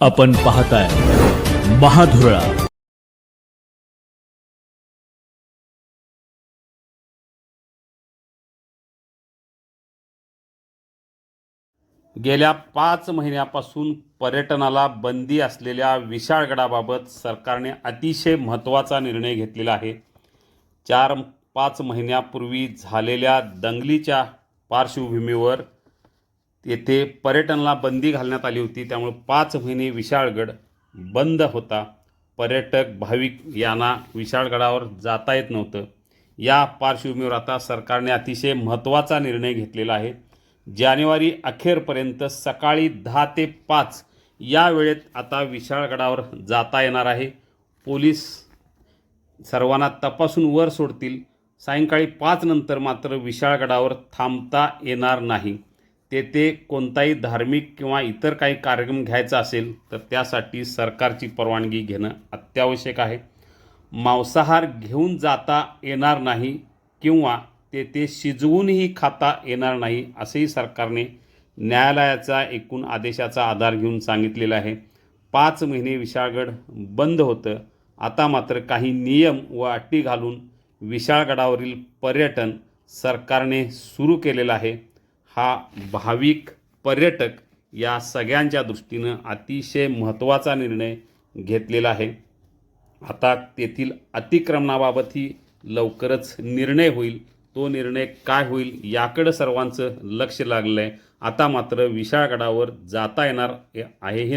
आपण पाहताय महाधुरळा. गेल्या पाच महिन्यापासून पर्यटनाला बंदी असलेल्या विशाळगडाबाबत सरकारने अतिशय महत्त्वाचा निर्णय घेतलेला आहे. चार पाच महिन्यापूर्वी झालेल्या दंगलीच्या पार्श्वभूमीवर येथे पर्यटनाला बंदी घालण्यात आली होती. त्यामुळे पाच महिने विशाळगड बंद होता. पर्यटक भाविक यांना विशाळगडावर जाता येत नव्हतं. या पार्श्वभूमीवर आता सरकारने अतिशय महत्त्वाचा निर्णय घेतलेला आहे. जानेवारी अखेरपर्यंत सकाळी दहा ते पाच या वेळेत आता विशाळगडावर जाता येणार आहे. पोलीस सर्वांना तपासून वर सोडतील. सायंकाळी पाच नंतर मात्र विशाळगडावर थांबता येणार नाही. तेथे कोणताही धार्मिक किंवा इतर काही कार्यक्रम घ्यायचा असेल तर त्यासाठी सरकारची परवानगी घेणं अत्यावश्यक आहे. मांसाहार घेऊन जाता येणार नाही किंवा तेथे शिजवूनही खाता येणार नाही असेही सरकारने न्यायालयाचा एकूण आदेशाचा आधार घेऊन सांगितलेला आहे. पाच महिने विशाळगड बंद होतं. आता मात्र काही नियम व अटी घालून विशाळगडावरील पर्यटन सरकारने सुरू केलेलं आहे. हा भाविक पर्यटक या सगळ्यांच्या दृष्टीनं अतिशय महत्त्वाचा निर्णय घेतलेला आहे. आता तेथील अतिक्रमणाबाबतही लवकरच निर्णय होईल. तो निर्णय काय होईल याकडं सर्वांचं लक्ष लागलं आहे आता मात्र विशाळगडावर जाता येणार आहे हे नाही.